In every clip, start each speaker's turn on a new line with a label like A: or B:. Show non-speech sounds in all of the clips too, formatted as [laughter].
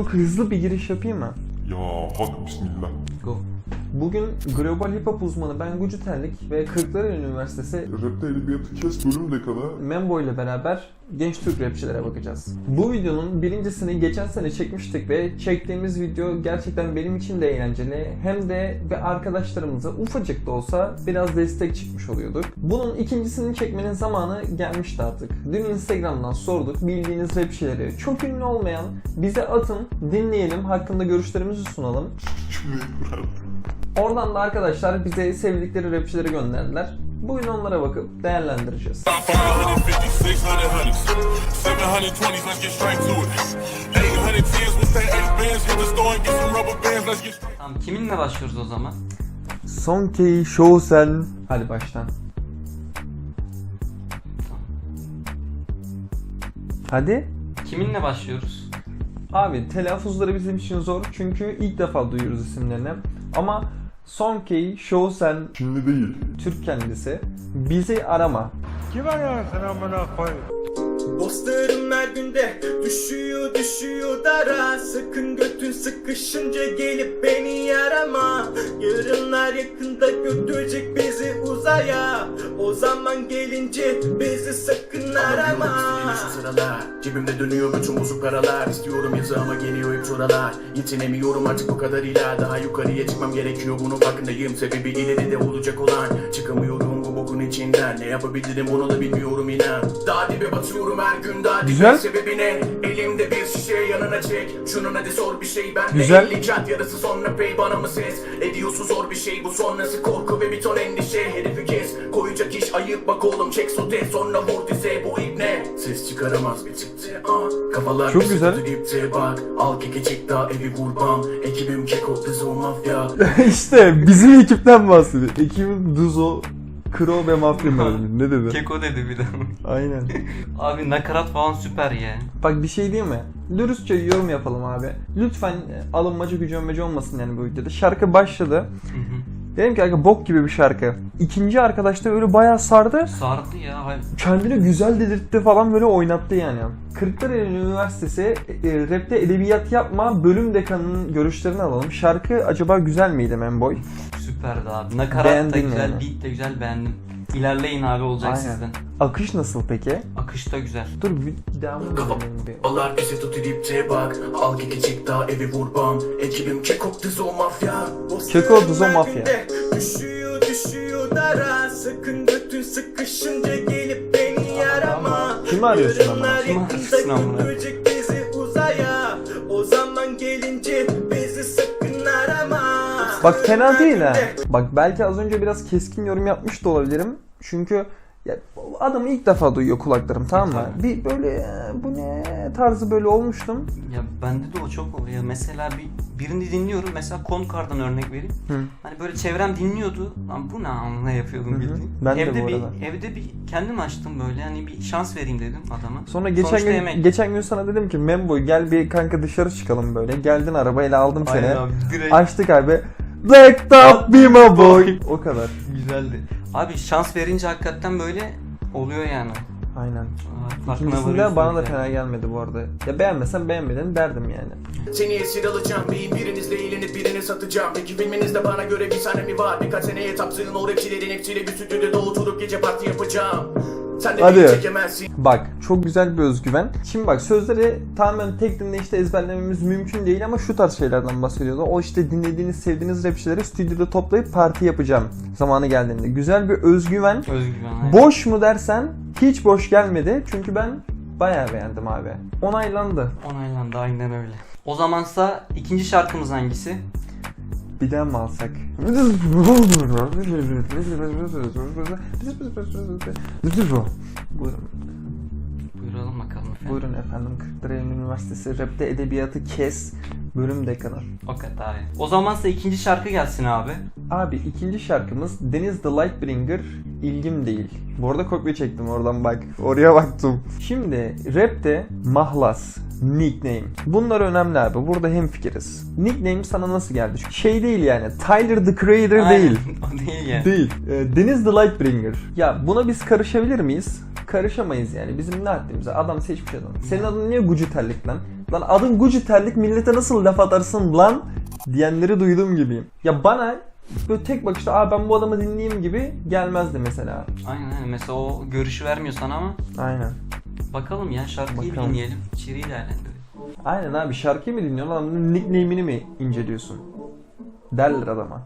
A: Çok hızlı bir giriş yapayım mı?
B: Ya hadi bismillah.
A: Go. Bugün global hip hop uzmanı ben Gucu Terlik ve Kırklareli Üniversitesi
B: Rapte edebiyatı kes bölüm dekanı.
A: Membo ile beraber genç Türk rapçilere bakacağız. Bu videonun birincisini geçen sene çekmiştik ve çektiğimiz video gerçekten benim için de eğlenceli hem de ve arkadaşlarımıza ufacık da olsa biraz destek çıkmış oluyorduk. Bunun ikincisini çekmenin zamanı gelmişti artık. Dün Instagram'dan sorduk bildiğiniz rapçileri çok ünlü olmayan bize atın dinleyelim hakkında görüşlerimizi sunalım.
B: Cümleyi kurar.
A: Oradan da arkadaşlar bize sevdikleri rapçileri gönderdiler. Bugün onlara bakıp değerlendireceğiz.
C: 150, 600, 720s, let's get straight to it. 810s, we stay 8 bands, hit the store and get some rubber bands, let's get straight.
D: Tamam kiminle başlıyoruz o zaman?
A: Son key show sen. Hadi baştan. Hadi.
D: Kiminle başlıyoruz?
A: Abi telaffuzları bizim için zor çünkü ilk defa duyuyoruz isimlerini. Ama Son key show sen
B: Çinli değil.
A: Türk kendisi. Bizi arama.
E: Kim arıyorsun amına koyayım?
F: Dostlarım her günde düşüyor düşüyor dara Sakın götün sıkışınca gelip beni yarama Yarınlar yakında götürecek bizi uzaya O zaman gelince bizi sakın arama
G: şu sıralar. Cebimde dönüyor bütün bozuk paralar. İstiyorum yatağıma geliyor hep sorular. Yetinemiyorum artık bu kadarıyla. Daha yukarıya çıkmam gerekiyor. Bunun farkındayım. Sebebi ileride olacak olan. Çıkamıyorum içinden Ne yapabilirim onu da bilmiyorum inan Daha dibe batıyorum her gün daha dibe
A: Güzel.
G: Sebebi ne? Elimde bir şişe yanına çek Şunun hadi sor bir şey ben
A: Güzel.
G: de 50 cat yarısı sonra pay bana mı ses Ediyorsun zor bir şey bu sonrası korku ve bir ton endişe Herifi kes koyacak iş ayıp bak oğlum çek sote sonra vur dize bu ibne Ses çıkaramaz bir tipte ah Kafalar
A: Çok güzel.
G: dipte bak Al keke çek daha evi vurmam Ekibim keko kız o mafya [laughs]
A: işte bizim ekipten bahsediyor. Ekibim Duzo, Kro ve Mafya mı? Ne dedi?
D: Keko dedi bir de. [laughs]
A: Aynen.
D: Abi nakarat falan süper ya.
A: Bak bir şey diyeyim mi? Dürüstçe yorum yapalım abi. Lütfen e, alınmacı gücenmeci olmasın yani bu videoda. Şarkı başladı. Dedim ki "Aga, bok gibi bir şarkı. İkinci arkadaş da öyle bayağı sardı.
D: Sardı ya. Hay-
A: Kendini güzel dedirtti falan böyle oynattı yani. Kırklareli Üniversitesi e, rapte edebiyat yapma bölüm dekanının görüşlerini alalım. Şarkı acaba güzel miydi Memboy?
D: Süperdi abi. Nakarat
A: Beğendin
D: da güzel,
A: yani.
D: beat de güzel beğendim. İlerleyin abi olacak
A: Aynen.
D: sizden.
A: Akış nasıl peki?
D: Akış da güzel.
A: Dur bir dinleyelim bir.
G: Kafalar bizi tutu dipte bak Al çek daha evi vurmam Ekibim keko kız o mafya
A: Keko Duzo Mafya.
F: Düşüyor düşüyor dara Sakın götün sıkışınca gelip beni yarama
A: Kimi arıyorsun ama?
D: Kimi arıyorsun
F: yakında
A: Bak fena değil ha. Bak belki az önce biraz keskin yorum yapmış da olabilirim. Çünkü ya, adamı ilk defa duyuyor kulaklarım tamam mı?
D: Tabii.
A: Bir böyle "E, bu ne tarzı böyle olmuştum.
D: Ya bende de o çok oluyor. Mesela bir birini dinliyorum. Mesela Konkar'dan örnek vereyim.
A: Hı.
D: Hani böyle çevrem dinliyordu. Lan bu ne amına yapıyordum bildiğin.
A: Ben de
D: evde
A: bu
D: bir
A: arada.
D: evde bir kendim açtım böyle. Hani bir şans vereyim dedim adama.
A: Sonra geçen
D: Sonuçta
A: gün
D: yemek.
A: geçen gün sana dedim ki Memboy gel bir kanka dışarı çıkalım böyle. Geldin arabayla aldım seni.
D: Aynen abi direkt
A: Açtık abi. Black top be my boy. O kadar.
D: güzeldi. Abi şans verince hakikaten böyle oluyor yani.
A: Aynen.
D: Aa, farkına
A: İkincisinde bana da fena gelmedi bu arada. Ya beğenmesen beğenmedin derdim yani.
G: Seni esir alacağım Beyim birinizle eğlenip birini satacağım Peki filminizde bana göre bir sahne mi var Birkaç seneye tapsığın o rapçilerin hepsiyle bir stüdyoda oturup gece parti yapacağım Sen de
A: Hadi.
G: beni çekemezsin
A: Bak çok güzel bir özgüven. Şimdi bak sözleri tamamen tek dinle işte ezberlememiz mümkün değil ama şu tarz şeylerden bahsediyordu. O işte dinlediğiniz, sevdiğiniz rapçileri stüdyoda toplayıp parti yapacağım zamanı geldiğinde. Güzel bir özgüven.
D: Özgüven. aynen.
A: Boş mu dersen hiç boş gelmedi. Çünkü ben bayağı beğendim abi. Onaylandı.
D: Onaylandı aynen öyle. O zamansa ikinci şarkımız hangisi?
A: Bir daha mı alsak? Buyurun. [laughs]
D: Efendim.
A: Buyurun efendim Kırklareli Üniversitesi Rap'te Edebiyatı Kes bölüm dekanı.
D: O kadar. O zamansa ikinci şarkı gelsin abi.
A: Abi ikinci şarkımız Deniz The Lightbringer ilgim değil. Bu arada kopya çektim oradan bak. Oraya baktım. Şimdi rapte mahlas, nickname. Bunlar önemli abi. Burada hemfikiriz. Nickname sana nasıl geldi? Şey değil yani. Tyler the Creator
D: Aynen,
A: değil. [laughs]
D: o değil yani.
A: Değil. Ee, Deniz The Lightbringer. Ya buna biz karışabilir miyiz? Karışamayız yani. Bizim ne haddimize? Adam seçmiş adam. Senin adın niye Gucu Terlik lan? Lan adın Gucci terlik millete nasıl laf atarsın lan diyenleri duyduğum gibiyim. Ya bana böyle tek bakışta Aa, ben bu adamı dinleyeyim gibi gelmezdi mesela.
D: Aynen aynen. Mesela o görüşü vermiyor sana ama
A: Aynen.
D: bakalım ya şarkıyı
A: Bakalım.
D: dinleyelim. İçeriği değerlendirelim.
A: Aynen abi şarkıyı mı dinliyorsun adamın nickname'ini mi inceliyorsun? Derler adama.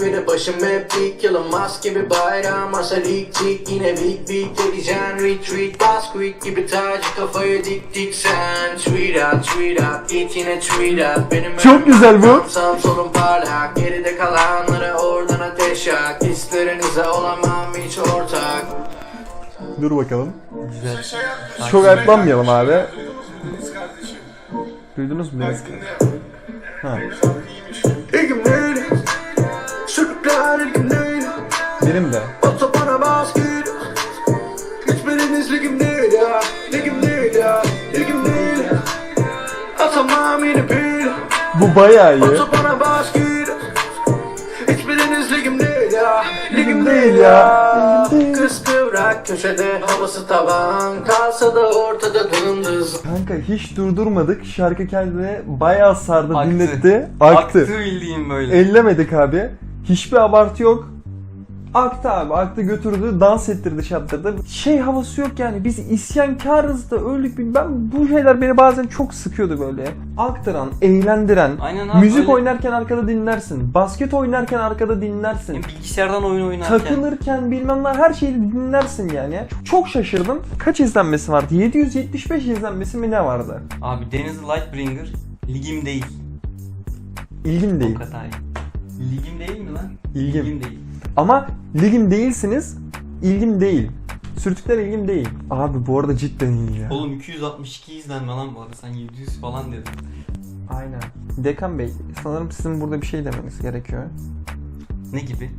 F: Ve de başım hep dik Yılın maske bir bayram dik tik yine big big Geleceksin retreat Bas quit gibi tacı kafaya dik dik sen Tweet at tweet at Git yine tweet at Benim
A: Çok güzel bu.
F: Sağım solum parlak Geride kalanlara oradan ateş yak Hislerinize olamam hiç ortak
A: Dur bakalım.
D: Güzel.
A: Çok ayıplanmayalım abi. Duydunuz mu? Ha. Benim de.
F: Hiçbiriniz ligim değil ya Ligim değil ya Ligim değil Atamam yeni bil
A: Bu bayağı iyi.
F: Hiçbiriniz ligim değil ya Ligim
A: değil ya.
F: Kız kıvrak köşede Havası tavan Kalsa da ortada dımdız
A: Kanka hiç durdurmadık. Şarkı kendine bayağı sardı,
D: Aktı.
A: dinletti. Aktı.
D: Aktı bildiğin böyle.
A: Ellemedik abi. Hiçbir abartı yok. Aktı abi. Aktı götürdü. Dans ettirdi şartlarda. Şey havası yok yani. Biz isyankarız da öldük. bil- Ben bu şeyler beni bazen çok sıkıyordu böyle. Aktıran, eğlendiren.
D: Aynen abi,
A: müzik
D: öyle.
A: oynarken arkada dinlersin. Basket oynarken arkada dinlersin.
D: Hem bilgisayardan oyun oynarken.
A: Takılırken bilmem ne her şeyi dinlersin yani. Çok şaşırdım. Kaç izlenmesi vardı? 775 izlenmesi mi ne vardı?
D: Abi Deniz Lightbringer ligim değil.
A: İlgim değil.
D: O kadar. Ligim değil mi lan?
A: İlgim.
D: Ligim değil.
A: Ama ligim değilsiniz, ilgim değil. Sürtükler ilgim değil. Abi bu arada cidden iyi ya.
D: Oğlum 262 izlenme lan bu arada sen 700 falan dedin.
A: Aynen. Dekan Bey, sanırım sizin burada bir şey demeniz gerekiyor.
D: Ne gibi?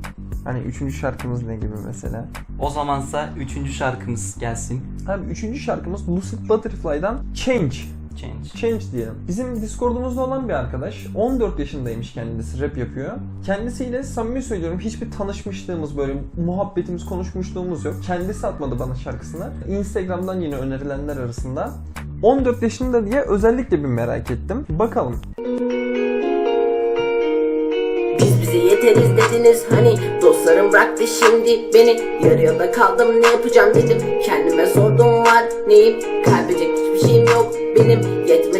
A: Hani üçüncü şarkımız ne gibi mesela?
D: O zamansa 3. şarkımız gelsin.
A: Abi üçüncü şarkımız Lucid Butterfly'dan Change.
D: Change.
A: Change diyelim. Bizim Discord'umuzda olan bir arkadaş. 14 yaşındaymış kendisi. Rap yapıyor. Kendisiyle samimi söylüyorum hiçbir tanışmışlığımız böyle muhabbetimiz konuşmuşluğumuz yok. Kendisi atmadı bana şarkısını. Instagram'dan yine önerilenler arasında. 14 yaşında diye özellikle bir merak ettim. Bakalım.
H: Biz bize yeteriz dediniz hani Dostlarım bıraktı şimdi beni Yarı yolda kaldım ne yapacağım dedim Kendime sordum var neyim Kaybedecek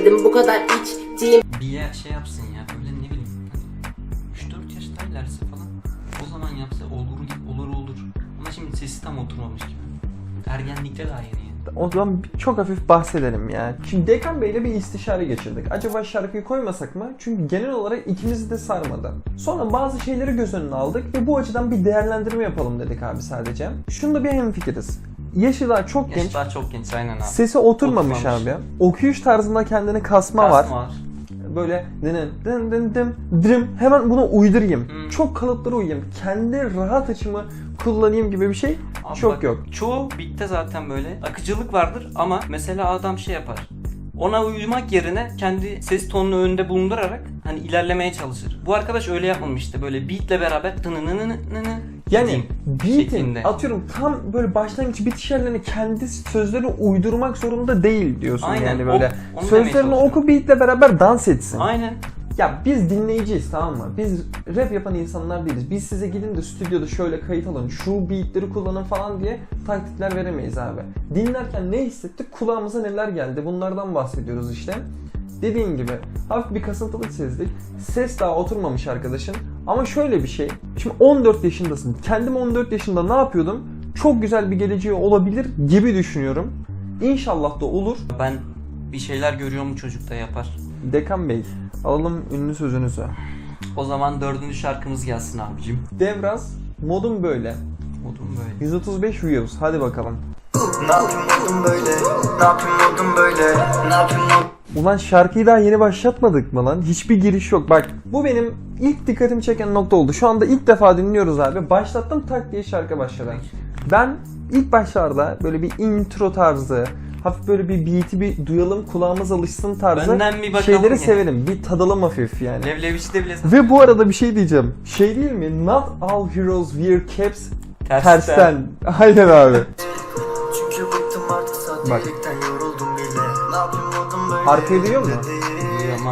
H: Yetmedim bu kadar içtiğim
D: Bir yer şey yapsın ya böyle ne bileyim hani 3-4 yaştaylarsa falan o zaman yapsa olur olur olur. Ama şimdi sesi tam oturmamış gibi. Ergenlikte daha yeni.
A: O zaman çok hafif bahsedelim ya. Şimdi Dekan Bey'le bir istişare geçirdik. Acaba şarkıyı koymasak mı? Çünkü genel olarak ikimizi de sarmadı. Sonra bazı şeyleri göz önüne aldık ve bu açıdan bir değerlendirme yapalım dedik abi sadece. Şunda bir hemfikiriz. Yaşı daha çok
D: Yaş
A: genç.
D: daha çok genç aynen abi.
A: Sesi oturmamış,
D: Oturmamış.
A: abi. Okuyuş tarzında kendine kasma,
D: Kasma
A: var.
D: var.
A: Böyle dın dın dın dın dırım hemen buna uydurayım.
D: Hmm.
A: Çok kalıplara uyayım. Kendi rahat açımı kullanayım gibi bir şey
D: Abi
A: çok
D: bak,
A: yok.
D: Çoğu bitte zaten böyle. Akıcılık vardır ama mesela adam şey yapar. Ona uyumak yerine kendi ses tonunu önünde bulundurarak hani ilerlemeye çalışır. Bu arkadaş öyle yapmamış işte böyle beatle beraber tınınınınını
A: Yani beat'in atıyorum tam böyle başlangıç bitiş yerlerine kendi sözlerini uydurmak zorunda değil diyorsun
D: Aynen,
A: yani böyle.
D: demeye
A: Sözlerini oku beatle beraber dans etsin.
D: Aynen.
A: Ya biz dinleyiciyiz tamam mı? Biz rap yapan insanlar değiliz. Biz size gidin de stüdyoda şöyle kayıt alın, şu beatleri kullanın falan diye taktikler veremeyiz abi. Dinlerken ne hissettik, kulağımıza neler geldi bunlardan bahsediyoruz işte. Dediğim gibi hafif bir kasıntılık sezdik. Ses daha oturmamış arkadaşın. Ama şöyle bir şey. Şimdi 14 yaşındasın. Kendim 14 yaşında ne yapıyordum? Çok güzel bir geleceği olabilir gibi düşünüyorum. İnşallah da olur.
D: Ben bir şeyler görüyorum çocukta yapar.
A: Dekan Bey, alalım ünlü sözünüzü.
D: O zaman dördüncü şarkımız gelsin abicim.
A: Devraz, modum böyle.
D: Modum böyle.
A: 135 Views. Hadi bakalım.
F: Ne yapayım oldum böyle Ne yapayım oldum böyle Ne yapayım oldum
A: Ulan şarkıyı daha yeni başlatmadık mı lan? Hiçbir giriş yok. Bak bu benim ilk dikkatimi çeken nokta oldu. Şu anda ilk defa dinliyoruz abi. Başlattım tak diye şarkı başladı. Ben ilk başlarda böyle bir intro tarzı hafif böyle bir beat'i bir duyalım kulağımız alışsın tarzı
D: Önden bir bakalım
A: şeyleri
D: yani.
A: severim. Bir tadalım hafif yani.
D: Levleviç'te bile
A: Ve bu arada bir şey diyeceğim. Şey değil mi? Not all heroes wear caps
D: Tersten.
A: tersten. Aynen abi.
F: Çünkü bıktım artık sahtelikten yoruldum bile Ne yapayım oldum böyle
A: Arkayı duyuyor musun?
D: Duyuyorum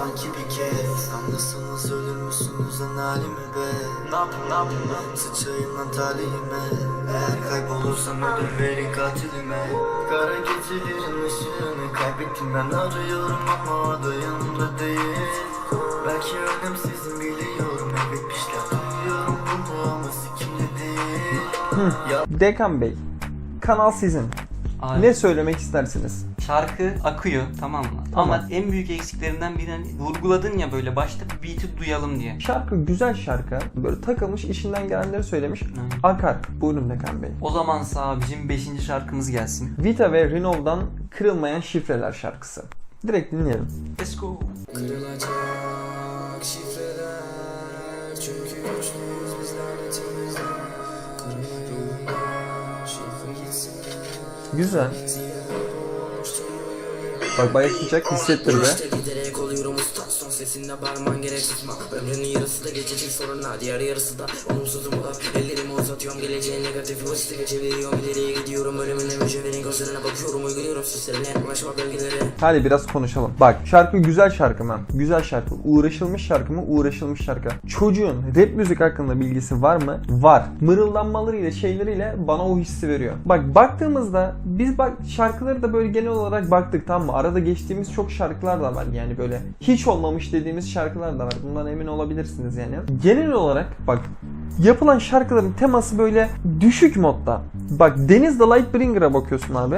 F: sanki bir kez Anlasanız ölür müsünüz en halimi be? Ne yapayım ne yapayım ben sıçayım lan talihime. Eğer kaybolursam ödül verin katilime. Kara gecelerin ışığını kaybettim. Ben arıyorum ama o da yanımda değil. Belki önemsizim biliyorum. Evet pişler duyuyorum. Bunu ama sikimde değil.
A: Dekan Bey. Kanal sizin.
D: Abi,
A: Ne söylemek istersiniz?
D: Şarkı akıyor tamam mı?
A: Tamam.
D: Ama en büyük eksiklerinden biri hani vurguladın ya böyle başta bir beat'i duyalım diye.
A: Şarkı güzel şarkı. Böyle takılmış işinden gelenleri söylemiş.
D: Aynen.
A: Akar. Buyurun Dekan Bey.
D: O zaman sağ bizim 5. şarkımız gelsin.
A: Vita ve Renov'dan Kırılmayan Şifreler şarkısı. Direkt dinleyelim.
D: Let's go.
F: Kırılacak şifreler Çünkü güçlüyüz biz lanetimizden Kırılmayan şifre gitsin
A: Güzel. Bak bayağı sıcak hissettirdi.
F: İşte giderek oluyorum usta Son sesinde bağırman gerek susma Ömrünün yarısı da geçecek sorunlar Diğer yarısı da olumsuz umutlar Ellerimi uzatıyorum geleceğin negatifi pozitif çeviriyorum ileriye gidiyorum Ölümüne mücevherin gözlerine bakıyorum Uyguluyorum süslerine ulaşma bölgeleri
A: Hadi biraz konuşalım. Bak şarkı güzel şarkı mı? Güzel şarkı. Uğraşılmış şarkı mı? Uğraşılmış şarkı. Çocuğun rap müzik hakkında bilgisi var mı? Var. Mırıldanmalarıyla şeyleriyle bana o hissi veriyor. Bak baktığımızda biz bak şarkıları da böyle genel olarak baktık tamam mı? Arada geçtiğimiz çok şarkılar da var yani böyle hiç olmamış dediğimiz şarkılar da var. Bundan emin olabilirsiniz yani. Genel olarak bak yapılan şarkıların teması böyle düşük modda. Bak Deniz the Lightbringer'a bakıyorsun abi.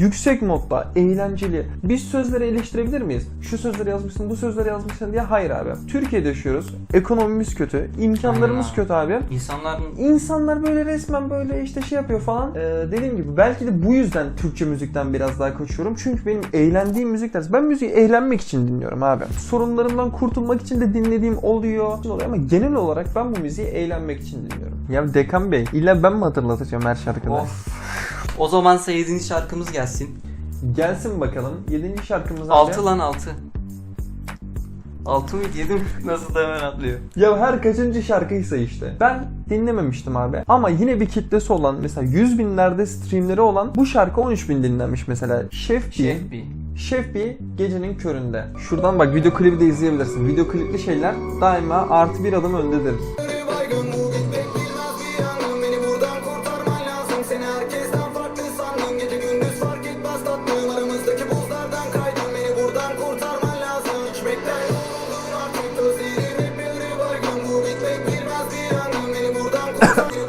A: Yüksek modda, eğlenceli. Biz sözleri eleştirebilir miyiz? Şu sözleri yazmışsın, bu sözleri yazmışsın diye. Hayır abi. Türkiye'de yaşıyoruz. Ekonomimiz kötü. imkanlarımız
D: Aynen.
A: kötü abi.
D: İnsanların
A: İnsanlar böyle resmen böyle işte şey yapıyor falan. Ee, dediğim gibi belki de bu yüzden Türkçe müzikten biraz daha kaçıyorum. Çünkü benim eğlendiğim müzikler. Ben müziği eğlenmek için dinliyorum abi. Sorunlarımdan kurtulmak için de dinlediğim oluyor. oluyor ama genel olarak ben bu müziği eğlenmek için dinliyorum. Ya Dekan Bey illa ben mi hatırlatacağım her şarkıda?
D: of. O zaman 7. şarkımız gelsin.
A: Gelsin bakalım. 7. şarkımız abi.
D: 6 lan 6. 6 mıydı 7 mi? [laughs] Nasıl da hemen atlıyor.
A: Ya her kaçıncı şarkıysa işte. Ben dinlememiştim abi. Ama yine bir kitlesi olan mesela 100 binlerde streamleri olan bu şarkı 13 bin dinlenmiş mesela. Şef B.
D: Şef bir.
A: Şef B gecenin köründe. Şuradan bak video klibi de izleyebilirsin. Video klipli şeyler daima artı bir adım öndedir.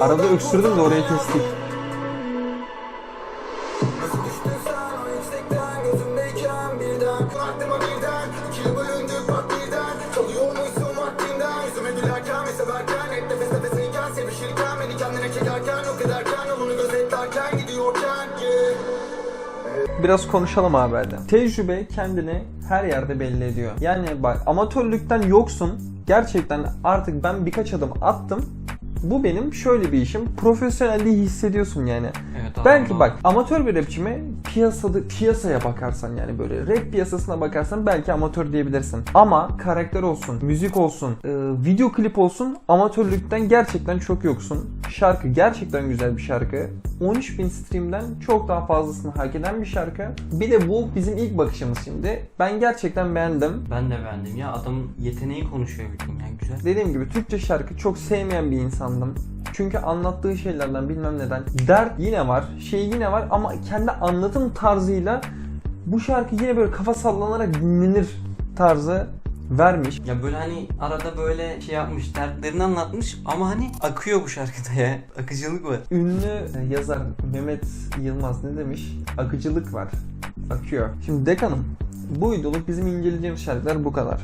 A: Arada öksürdüm de oraya kestik. Biraz konuşalım abi. Tecrübe kendini her yerde belli ediyor. Yani bak amatörlükten yoksun. Gerçekten artık ben birkaç adım attım. Bu benim şöyle bir işim. Profesyonelliği hissediyorsun yani.
D: Evet abi.
A: Belki bak amatör bir rapçi mi piyasada piyasaya bakarsan yani böyle rap piyasasına bakarsan belki amatör diyebilirsin. Ama karakter olsun, müzik olsun, e, video klip olsun amatörlükten gerçekten çok yoksun. Şarkı gerçekten güzel bir şarkı. 13.000 streamden çok daha fazlasını hak eden bir şarkı. Bir de bu bizim ilk bakışımız şimdi. Ben gerçekten beğendim.
D: Ben de beğendim ya adamın yeteneği konuşuyor bütün ya güzel.
A: Dediğim gibi Türkçe şarkı çok sevmeyen bir insandım. Çünkü anlattığı şeylerden bilmem neden dert yine var, şey yine var ama kendi anlatım tarzıyla bu şarkı yine böyle kafa sallanarak dinlenir tarzı vermiş.
D: Ya böyle hani arada böyle şey yapmış dertlerini anlatmış ama hani akıyor bu şarkıda ya. Akıcılık var.
A: Ünlü yazar Mehmet Yılmaz ne demiş? Akıcılık var. Akıyor. Şimdi Dekan'ım bu videoluk bizim inceleyeceğimiz şarkılar bu kadar.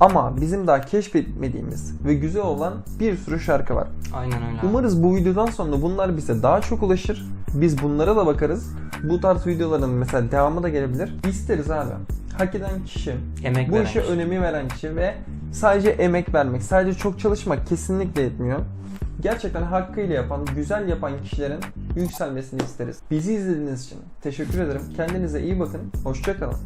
A: Ama bizim daha keşfetmediğimiz ve güzel olan bir sürü şarkı var.
D: Aynen öyle.
A: Umarız bu videodan sonra bunlar bize daha çok ulaşır. Biz bunlara da bakarız. Bu tarz videoların mesela devamı da gelebilir. İsteriz abi. Hak eden kişi,
D: Emek
A: bu işe
D: kişi.
A: önemi veren kişi ve sadece emek vermek, sadece çok çalışmak kesinlikle yetmiyor. Gerçekten hakkıyla yapan, güzel yapan kişilerin yükselmesini isteriz. Bizi izlediğiniz için teşekkür ederim. Kendinize iyi bakın. Hoşçakalın.